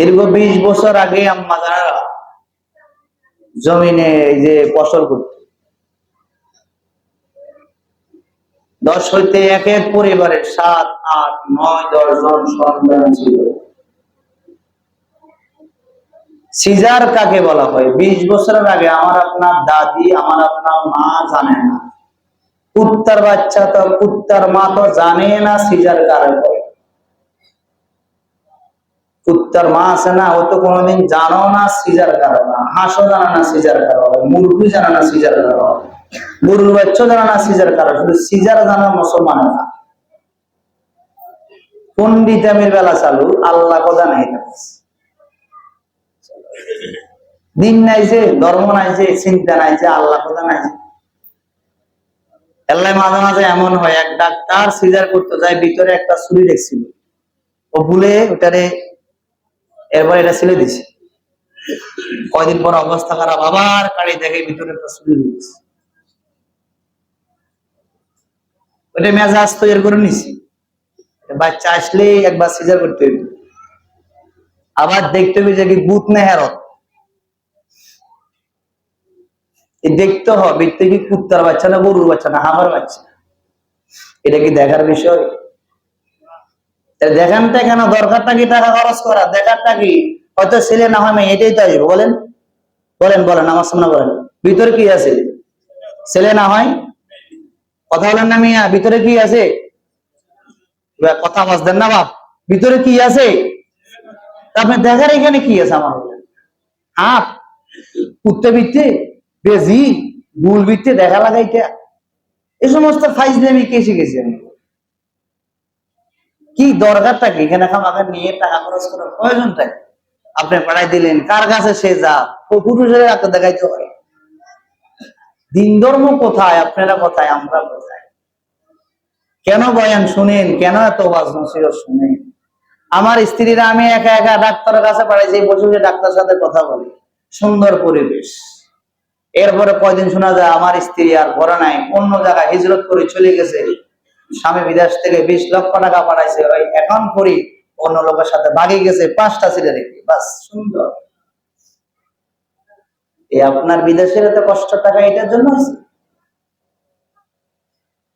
দীর্ঘ বিশ বছর আগে আম্মা জানারা জমিনে এই যে ফসল করত। দশ হইতে এক এক পরিবারের সাত, আট, নয়, দশ জন সন্তান ছিল। সিজার কাকে বলা হয়? বিশ বছরের আগে আমার আপনার দাদি, আমার আপনার মা জানে না। কুত্তার বাচ্চা তো, কুত্তার মা তো জানে না সিজার কারে হয় কুত্তার মা আছে না, ও তো কোনোদিন জানো না সিজার কারও না, হাঁসও জানে না সিজার কারও হয় মুরগি জানে না সিজার কারও হয় গরুর বাচ্চা জানে না সিজার কারও, শুধু সিজার জানা মুসলমান না পন্ডিতামির বেলা চালু, আল্লাহ কথা নাই দিন নাই যে, ধর্ম নাই যে, চিন্তা নাই যে, আল্লাহ কথা নাই যে। আল্লাহ মাঝে মাঝে এমন হয়, এক ডাক্তার সিজার করতে যায়, ভিতরে একটা ছুরি দেখছিল। ও ভুলে ওটারে এরপর এটা ছেলে দিছে। কয়দিন পর অবস্থা খারাপ, আবার কাড়ি দেখে ভিতরে ওটা মেজাজ তৈরি করে নিছি। বাচ্চা আসলে একবার সিজার করতে হইবে। আবার দেখতে হবে যে কি বুথ নেহারত এই দেখতে হবে কি কুত্তার বাচ্চা না গরুর বাচ্চা না হামার বাচ্চা। এটা কি দেখার বিষয়? তা দেখানটা কেন দরকারটা কি টাকা খরচ করা? দেখারটা কি? হয়তো ছেলে না হয় মেয়ে, এটাই তো আসবে, বলেন। বলেন বলেন, আমার সামনে বলেন। ভিতরে কি আছে? ছেলে না হয়? কথা বলেন না মিয়া, ভিতরে কি আছে? কথা বাঁচদেন না বাপ, ভিতরে কি আছে? তা আপনি দেখার এখানে কি আছে আমার? হাত, কুত্তে বিত্তে বেজি, গুল বিত্তে দেখা লাগাইটা। এই সমস্ত ফাইজ আমি কে শিখেছি আমি কি দরকারটা কি এখানে খামাখা নিয়ে টাকা খরচ করার প্রয়োজনটা কি? আপনি পাঠাই দিলেন, কার কাছে সে যা? পুরুষের এত দেখাইতে হয় দিন ধর্ম কোথায়, আপনারা কোথায়, আমরা কোথায়? কেন বয়ান শুনেন? কেন এত নসিহত শুনেন? আমার স্ত্রীরা আমি একা একা ডাক্তারের কাছে পাঠাইছি, বসে বসে ডাক্তার সাথে কথা বলি। সুন্দর পরিবেশ। এরপরে কয়দিন শোনা যায়, আমার স্ত্রী আর ঘরে নাই, অন্য জায়গায় হিজরত করে চলে গেছে। স্বামী বিদেশ থেকে বিশ লক্ষ টাকা পাঠাইছে। ওই এখন করি, অন্য লোকের সাথে বাগি গেছে, পাঁচটা ছেলে রেখে বাস, সুন্দর। এই আপনার বিদেশের এত কষ্ট টাকা এটার জন্য হয়েছে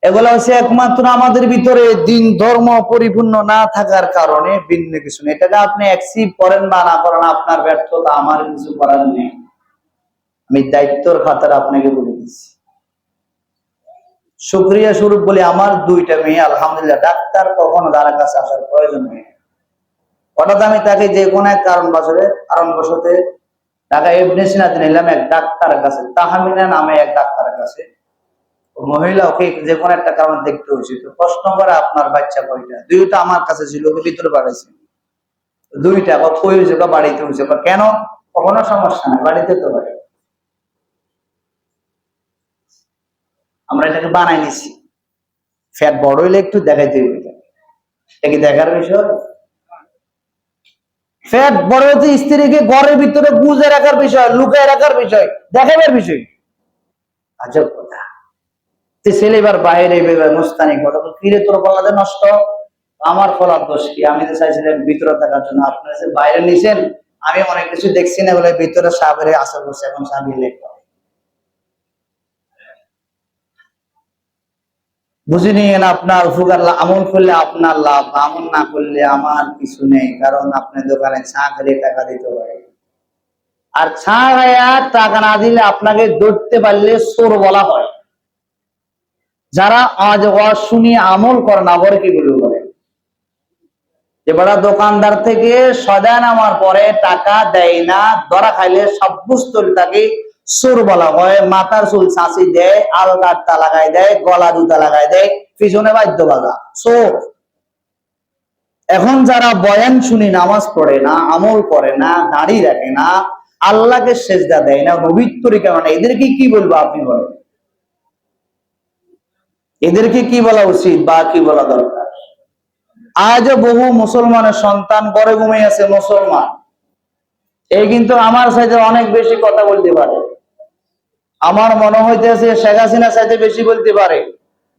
এগুলা হচ্ছে একমাত্র আমাদের ভিতরে দিন ধর্ম পরিপূর্ণ না থাকার কারণে ভিন্ন কিছু নেই। এটাকে আপনি অ্যাকসিভ করেন বা না করেন, আপনার ব্যর্থতা আমার কিছু করার নেই। আমি দায়িত্বর খাতার আপনাকে বলে। শুক্রিয়া স্বরূপ বলে, আমার দুইটা মেয়ে, আলহামদুলিল্লাহ, ডাক্তার কখনো তার কাছে আসার প্রয়োজন নেই। হঠাৎ আমি তাকে যে কোনো এক কারণ বছরে কারণ বসতে ঢাকা নিলাম এক কাছে, তাহামিনা নামে এক কাছে। মহিলা, ওকে যে কোনো একটা কারণ দেখতে হয়েছিল তো প্রশ্ন করে আপনার বাচ্চা কয়টা? দুইটা আমার কাছে ছিল, ওকে ভিতরে পাঠাইছে। দুইটা কই হয়েছে বাড়িতে হয়েছে কেন? কখনো সমস্যা নাই, বাড়িতে তো পারে আমরা এটাকে বানাই নিছি। ফ্যাট বড় হইলে একটু দেখাইতে হবে এটা কি দেখার বিষয়? ফ্যাট বড় হচ্ছে স্ত্রীকে ঘরের ভিতরে গুজে রাখার বিষয়, লুকায় রাখার বিষয় দেখাবার বিষয়। আজব কথা। তে ছেলে এবার বাইরে এবার মুস্তানি কথা কিরে তোর বলাতে নষ্ট? আমার ফলার দোষ কি? আমি তো চাইছিলাম ভিতরে থাকার জন্য। আপনারা বাইরে নিছেন, আমি অনেক কিছু দেখছি না বলে ভিতরে সাবেরে আসা করছে, এখন সাবির লেখা। বুঝে নিয়েন আপনার উপকার আমল করলে আপনার লাভ, আমল না করলে আমার কিছু নেই, কারণ আপনি দোকানে চা খেলে টাকা দিতে পারে আর খাইয়া টাকা না দিলে আপনাকে ধরতে পারলে চোর বলা হয়। যারা আজ শুনিয়ে আমল করে না বলে কি বলব বলে যে বড় দোকানদার থেকে সদা নামার পরে টাকা দেয় না, ধরা খাইলে সব সাব্যস্ত তাকে চোর বলা হয়, মাথার চুল ছাঁচি দেয় আল আলকাটটা লাগাই দেয়, গলা জুতা লাগাই দেয়, পিছনে বাদ্য বাজা। চোর এখন যারা বয়ান শুনি, নামাজ পড়ে না, আমল করে না, দাড়ি রাখে না, আল্লাহকে সেজদা দেয় না, নবীর তরিকা মানে এদেরকে কি বলব আপনি বলেন? এদেরকে কি বলা উচিত বা কি বলা দরকার? আজ বহু মুসলমানের সন্তান ঘরে ঘুমিয়ে আছে, মুসলমান। এই কিন্তু আমার সাথে অনেক বেশি কথা বলতে পারে। আমার মনে হইতেছে শেখ হাসিনা সাথে বেশি বলতে পারে।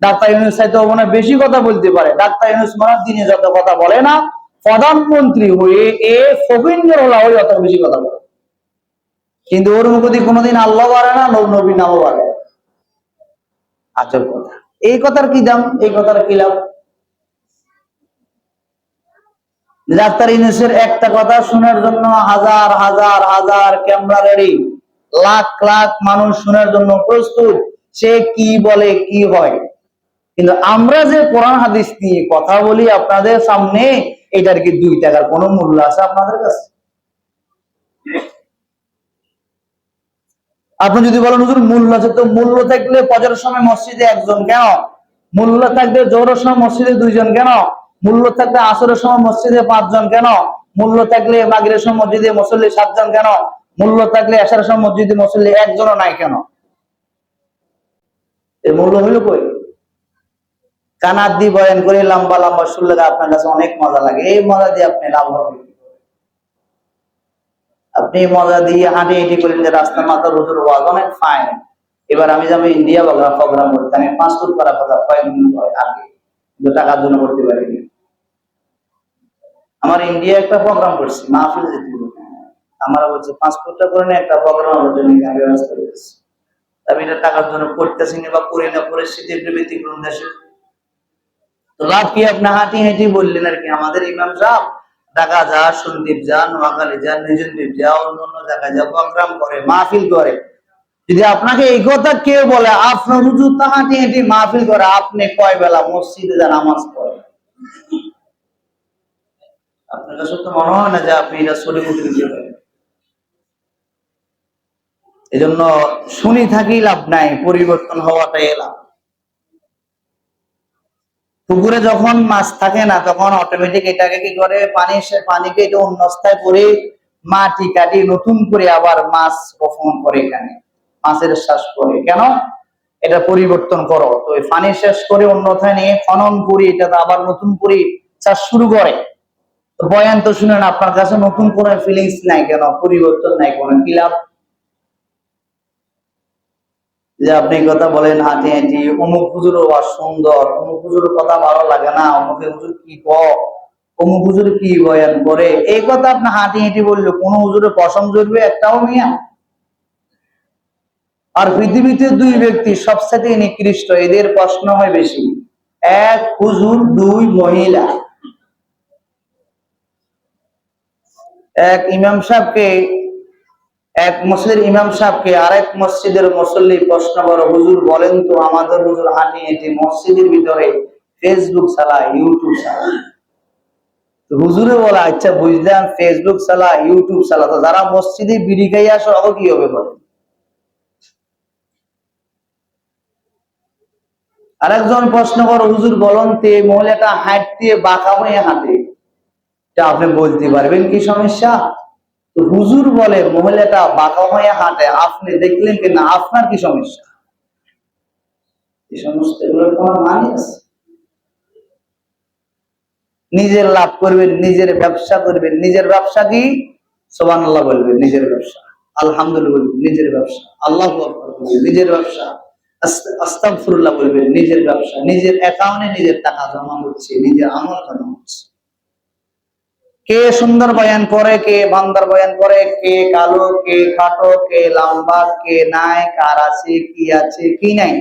ডাক্তার ইউনুস সাথে মনে বেশি কথা বলতে পারে। ডাক্তার ইউনুস মনে দিনে যত কথা বলে না, প্রধানমন্ত্রী হয়ে এ ফকিন্দের হলা হয়ে অত বেশি কথা বলে। কিন্তু ওর মুখে কোনোদিন আল্লাহ বাড়ে না, নব নবী নামও বাড়ে। আচল কথা। এই কথার কি দাম? এই কথার কি লাভ? ডাক্তার ইউনুসের একটা কথা শোনার জন্য হাজার হাজার হাজার ক্যামেরা রেডি লাখ লাখ মানুষ শোনার জন্য প্রস্তুত, সে কি বলে, কি হয়? কিন্তু আমরা যে কোরআন হাদিস নিয়ে কথা বলি আপনাদের সামনে, এটার কি দুই টাকার কোনো মূল্য আছে আপনাদের কাছে? আপনি যদি বলেন, হুজুর, মূল্য আছে। তো মূল্য থাকলে ফজরের সময় মসজিদে একজন কেন? মূল্য থাকলে জোহরের সময় মসজিদে দুইজন কেন? মূল্য থাকলে আসরের সময় মসজিদে পাঁচজন কেন? মূল্য থাকলে মাগরের সময় মসজিদে মুসল্লি সাতজন কেন? মূল্য থাকলে এসার সময় মসজিদে মুসল্লি একজনও নাই কেন? এর মূল্য হইল কই? কানার দিয়ে বয়ান করে লম্বা লম্বা শুনলে আপনার কাছে অনেক মজা লাগে। এই মজা দিয়ে আপনি লাভ হবে। আপনি মজা দিয়ে হাঁটি হেঁটি করেন যে রাস্তা মাথা রোজুর ওয়াজ অনেক ফাইন এবার আমি যাব ইন্ডিয়া প্রোগ্রাম প্রোগ্রাম করতে। আমি পাসপোর্ট করার কথা কয়েকদিন হয় আগে। কিন্তু টাকার জন্য করতে পারিনি। আমার ইন্ডিয়া একটা প্রোগ্রাম করছি, মাহফিল যেতে। আমার বলছে পাসপোর্টটা করে নিয়ে একটা প্রোগ্রাম আমার জন্য এখানে ব্যবস্থা করেছি। আমি এটা টাকার জন্য করতেছি না বা করি না পরিস্থিতি একটু ব্যতিক্রম দেশে। তো লাভ কি আপনি হাঁটি হাঁটি বললেন আর কি? আমাদের ইমাম সাহেব, ঢাকা যা, সন্দীপ যা, নোয়াখালী যা নিজনদীপ যা, অন্য অন্য জায়গায় যা, প্রোগ্রাম করে, মাহফিল করে। যদি আপনাকে এই কথা কেউ বলে, আপনার হুজুর তা হাঁটি হাঁটি মাহফিল করে, আপনি কয় বেলা মসজিদে যা নামাজ পড়ে? আপনার কাছে তো মনে হয় না যে আপনি এটা সরে উঠে এই জন্য শুনি থাকি লাভ নাই, পরিবর্তন হওয়াটাই লাভ। পুকুরে যখন মাছ থাকে না, তখন অটোমেটিক এটাকে কি করে, পানি সে পানিকে এটা অন্য অবস্থায় করে মাটি কাটি নতুন করে আবার মাছ বপন করে এখানে, মাছের শ্বাস করে। কেন? এটা পরিবর্তন করো। তো পানি শেষ করে অন্যথায় নিয়ে খনন করি এটা আবার নতুন করে চাষ শুরু করে। বয়ান তো শুনেন, আপনার কাছে নতুন কোনো ফিলিংস নাই কেন? পরিবর্তন নাই কোনো। কি লাভ? যে আপনি কথা বলেন, হাঁটি হাঁটি, অমুক হুজুর আর সুন্দর, অমুক হুজুরের কথা ভালো লাগে না অমুক হুজুর কি ক অমুক হুজুর কি বয়ান করে, এই কথা আপনি হাঁটি হাঁটি বললে কোন হুজুরের পশম জড়বে একটাও মিয়া? আর পৃথিবীতে দুই ব্যক্তি সবসাথে নিকৃষ্ট, এদের প্রশ্ন হয় বেশি। এক হুজুর, দুই মহিলা। এক ইমাম সাহেবকে এক মসজিদের ইমাম সাহেবকে আরেক মসজিদের মুসল্লি প্রশ্ন করো, হুজুর, বলেন তো আমাদের হুজুর হাঁটি হেঁটে মসজিদের ভিতরে ফেসবুক চালায় ইউটিউব চালায়? হুজুরে বলা আচ্ছা বুঝলাম ফেসবুক চালা ইউটিউব চালা তো যারা মসজিদে বিড়ি খাই আসো আগে কি হবে বলে? আরেকজন প্রশ্ন করো, হুজুর, বলুন তে মহিলাটা হাঁটতে, বাঁকা হয়ে হাঁটে। এটা আপনি বলতে পারবেন কি সমস্যা? হুজুর বলে, মহিলাটা বাঁকা হয়ে হাঁটে, আপনি দেখলেন কি না আপনার কি সমস্যা? এই সমস্ত এগুলোর কোনো মানে নিজের লাভ করবেন, নিজের ব্যবসা করবেন। নিজের ব্যবসা কি? সোবান আল্লাহ বলবেন, নিজের ব্যবসা। আলহামদুলিল্লাহ বলবেন, নিজের ব্যবসা। আল্লাহ বলবেন, নিজের ব্যবসা। আস্তাগফিরুল্লাহ বলবেন, নিজের ব্যবসা। নিজের অ্যাকাউন্টে নিজের টাকা জমা হচ্ছে নিজের আমল জমা হচ্ছে। কে সুন্দর বয়ান করে, কে বান্দার বয়ান করে, কে কালো, কে খাটো, কে লম্বা, কে নাই, কার আছে, কি আছে, কি নাই?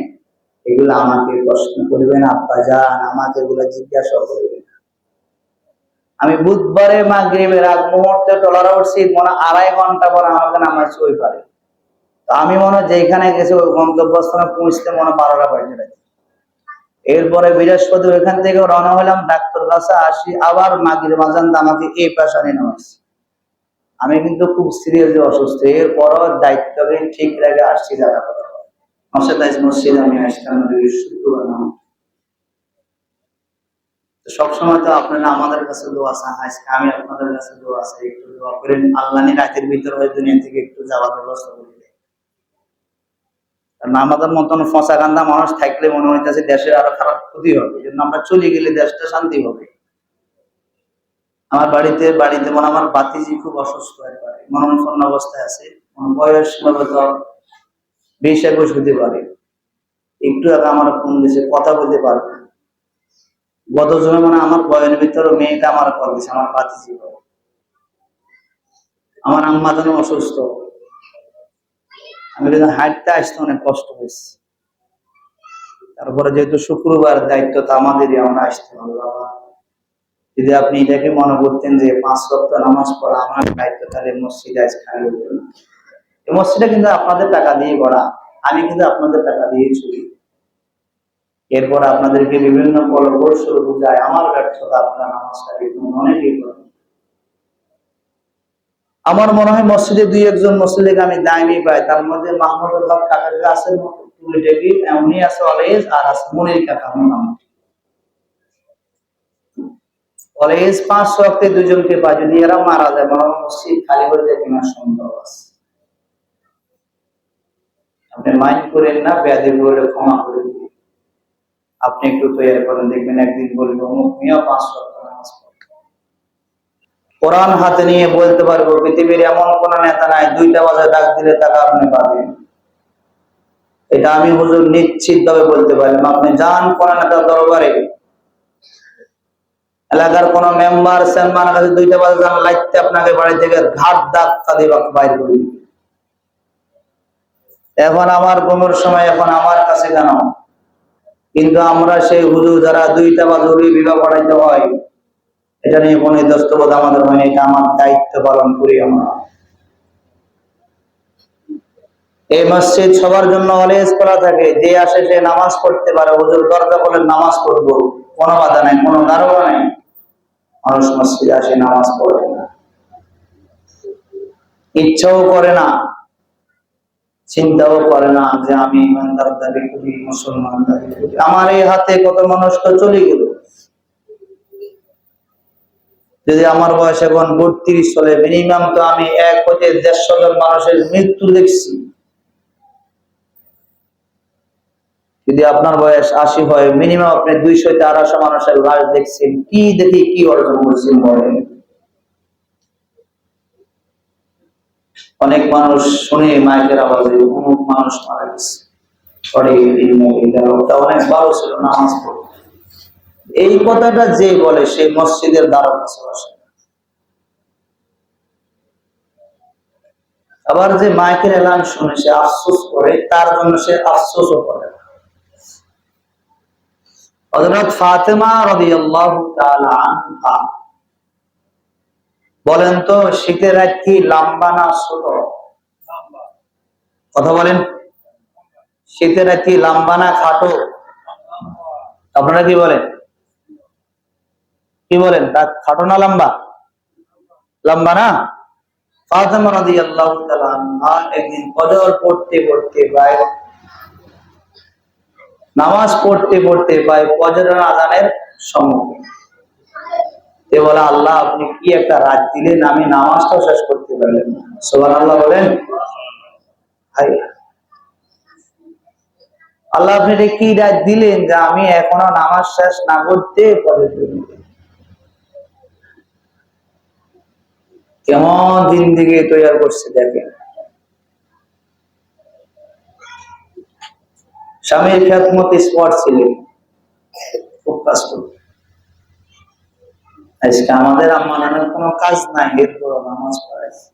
এগুলো আমাকে প্রশ্ন করবেন, আব্বা যান, আমাকে এগুলো জিজ্ঞাসা করবেন আমি বুধবারে মাগরিবের আগ মুহূর্তে টলার উঠছি, মনে আড়াই ঘণ্টা পর আমাকে নামাজ ওই পারে। তো আমি মনে হয় যেখানে গেছে, ওই গন্তব্যস্থানে পৌঁছতে মনে বারোটা বাজে গেছে এরপরে বৃহস্পতি ওইখান থেকে রওনা হলাম, ডাক্তার কাছে আসি, আবার মাগির মাজান আমাকে এই পেশা নেওয়া আমি কিন্তু খুব সিরিয়াসলি অসুস্থ, এরপরও দায়িত্বকে ঠিক রেখে আসছি দাদা সবসময় তো আপনারা আমাদের কাছে দোয়া আজকে আমি আপনাদের কাছে দোয়া চাই, একটু দোয়া করেন। আল্লাহ রাতের ভিতরে দুনিয়া থেকে একটু যাওয়ার ব্যবস্থা আমাদের মতন ফসা কান্দা মানুষ থাকলে মনে হইতেছে দেশের আরও খারাপ ক্ষতি হবে। জন্য আমরা চলে গেলে দেশটা শান্তি হবে। আমার বাড়িতে বাড়িতে মনে আমার বাতিজি খুব অসুস্থ একবারে। মননফন্ন অবস্থায় আছে। বয়স হয়তো বিশ একুশ হতে পারে। একটু আগে আমার ফোন দিয়েছে, কথা বলতে পারবে। গত জন্য মানে আমার বয়নের ভিতরে মেয়েটা আমার কল দিছে আমার বাতিজি আমার আম্মা যেন অসুস্থ। আমি কিন্তু হাঁটতে আসতে অনেক কষ্ট হয়েছে। তারপরে যেহেতু শুক্রবার দায়িত্ব তো আমাদেরই, আমরা আসতে হবে যদি আপনি এটাকে মনে করতেন যে পাঁচ সপ্তাহ নামাজ পড়া আমার দায়িত্ব, তাহলে মসজিদে আজ খালি হতো। এই মসজিদটা কিন্তু আপনাদের টাকা দিয়ে গড়া। আমি কিন্তু আপনাদের টাকা দিয়ে চলি। এরপর আপনাদেরকে বিভিন্ন কৌশল বুঝায়, আমার ব্যর্থতা আপনারা নামাজটাকে অনেকেই করেন আমার মনে হয় মসজিদে দুই একজন মসজিদে আমি দায়মি পাই। তার মধ্যে মাহমুদুল হক কাকা যে আছে আর আছে মনির কাকা পাঁচ শক্তি দুজনকে পাই, যদি এরা মারা যায়, বরং মসজিদ খালি করে দেয় কিনা সম্ভব আছে। আপনি মাইন্ড করেন না ব্যাধি বলে ক্ষমা করে আপনি একটু তৈরি করেন, দেখবেন একদিন বলব, অমুক মিয়া পাঁচ পড়ে। কোরআন হাতে নিয়ে বলতে পারব, পৃথিবীর এমন কোন নেতা নাই, দুইটা বাজে ডাক দিলে টাকা আপনি পাবেন। এটা আমি হুজুর নিশ্চিত ভাবে বলতে পারি। আপনি যান কোন নেতা দরবারে। এলাকার কোন মেম্বার চেয়ারম্যান কাছে দুইটা বাজে যান লাইতে আপনাকে বাড়ি থেকে ঘাট ধাক্কা দিয়ে বাইর করে এখন আমার কোমর সময়, এখন আমার কাছে কেন? কিন্তু আমরা সেই হুজুর যারা দুইটা বাজুরি বিবাহ পড়াইতে হয় এটা নিয়ে কোনো দস্তবোধ আমাদের হয় না, এটা আমার দায়িত্ব পালন করি আমরা। এই মসজিদ সবার জন্য অলওয়েজ খোলা থাকে যে আসে সে নামাজ পড়তে পারে। হুজুর দরজা বলে নামাজ পড়ব কোনো বাধা নাই কোনো দারোগা নাই। মানুষ মসজিদে আসে নামাজ পড়ে না। ইচ্ছাও করে না চিন্তাও করে না যে আমি ইমানদার দাবি করি মুসলমান দাবি করি। আমার এই হাতে কত মানুষ তো চলে গেল। যদি আমার বয়স এখন বত্রিশ চলে মিনিমাম তো আমি এক হতে দেড়শো জন মানুষের মৃত্যু দেখছি। যদি আপনার বয়স আশি হয় মিনিমাম আপনি দুইশো আড়াইশো মানুষের লাশ দেখছেন, কি দেখি কি অর্জন করছেন বলেন? অনেক মানুষ শুনে মাইকের আওয়াজে অমুক মানুষ মারা গেছে। অনেক ভালো ছিল, নামাজ পড়তো। এই কথাটা যে বলে সে মসজিদের দ্বারা কাছে আবার যে মাইকের এলান শুনে সে আফসোস করে তার জন্য সে আফসোসও করে। ফাতেমা বলেন তো শীতের রাত কি লম্বা না ছোট? কথা বলেন। শীতের রাত কি লম্বা না খাটো? আপনারা কি বলেন? কি বলেন? রাত খাটো না লম্বা। লম্বা না? ফাতেমা রাদিয়াল্লাহু তাআলা একদিন পড়তে পড়তে নামাজ পড়তে পড়তে প্রায় ফজরের তে বলে, আল্লাহ, আপনি কি একটা রাত দিলেন? আমি নামাজটাও শেষ করতে পারলেন সুবহানাল্লাহ বলেন। হাই আল্লাহ, আপনি কি রাত দিলেন যে আমি এখনও নামাজ শেষ না করতে পরে কেমন জিন্দিগি তৈরি করছে দেখেন। স্বামীর খ্যাতমত স্পট ছিলেন খুব কাজ করতেন আজকে আমাদের আম্মানের কোনো কাজ নাই এরপর নামাজ পড়াইছে।